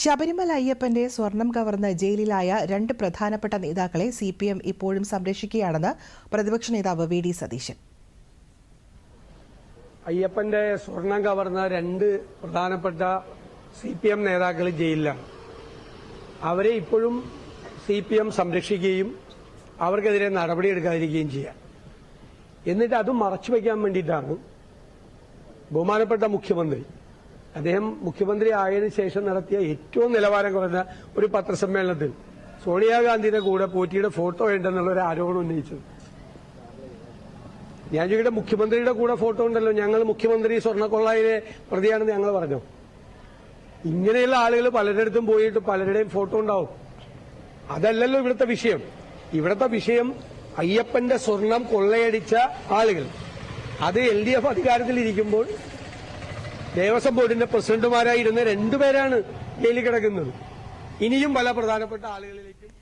ശബരിമല അയ്യപ്പന്റെ സ്വർണം കവർന്ന് ജയിലിലായ രണ്ട് പ്രധാനപ്പെട്ട നേതാക്കളെ സി പി എം ഇപ്പോഴും സംരക്ഷിക്കുകയാണെന്ന് പ്രതിപക്ഷ നേതാവ് വി ഡി സതീശൻ. അയ്യപ്പന്റെ സ്വർണം കവർന്ന രണ്ട് പ്രധാനപ്പെട്ട സി പി എം നേതാക്കൾ ജയിലിലാണ്. അവരെ ഇപ്പോഴും സി പി എം സംരക്ഷിക്കുകയും അവർക്കെതിരെ നടപടിയെടുക്കാതിരിക്കുകയും ചെയ്യാം. എന്നിട്ട് അത് മറച്ചു വയ്ക്കാൻ വേണ്ടിയിട്ടാണ് ബഹുമാനപ്പെട്ട മുഖ്യമന്ത്രി അദ്ദേഹം മുഖ്യമന്ത്രി ആയതിനു ശേഷം നടത്തിയ ഏറ്റവും നിലവാരം കുറഞ്ഞ ഒരു പത്രസമ്മേളനത്തിൽ സോണിയാഗാന്ധിയുടെ കൂടെ പോറ്റിയുടെ ഫോട്ടോ ഉണ്ടെന്നുള്ള ഒരു ആരോപണം ഉന്നയിച്ചത്. ഞാൻ ചോദിക്കട്ടെ മുഖ്യമന്ത്രിയുടെ കൂടെ ഫോട്ടോ ഉണ്ടല്ലോ. ഞങ്ങൾ മുഖ്യമന്ത്രി സ്വർണക്കൊള്ളയിലെ പ്രതിയാണെന്ന് ഞങ്ങൾ പറഞ്ഞു. ഇങ്ങനെയുള്ള ആളുകൾ പലരുടെ അടുത്തും പോയിട്ട് പലരുടെയും ഫോട്ടോ ഉണ്ടാവും. അതല്ലല്ലോ ഇവിടുത്തെ വിഷയം. ഇവിടുത്തെ വിഷയം അയ്യപ്പന്റെ സ്വർണം കൊള്ളയടിച്ച ആളുകൾ. അത് എൽ ഡി എഫ് അധികാരത്തിലിരിക്കുമ്പോൾ ദേവസ്വം ബോർഡിന്റെ പ്രസിഡന്റുമാരായിരുന്ന രണ്ടുപേരാണ് ജയിലിൽ കിടക്കുന്നത്. ഇനിയും പല പ്രധാനപ്പെട്ട ആളുകളിലേക്കും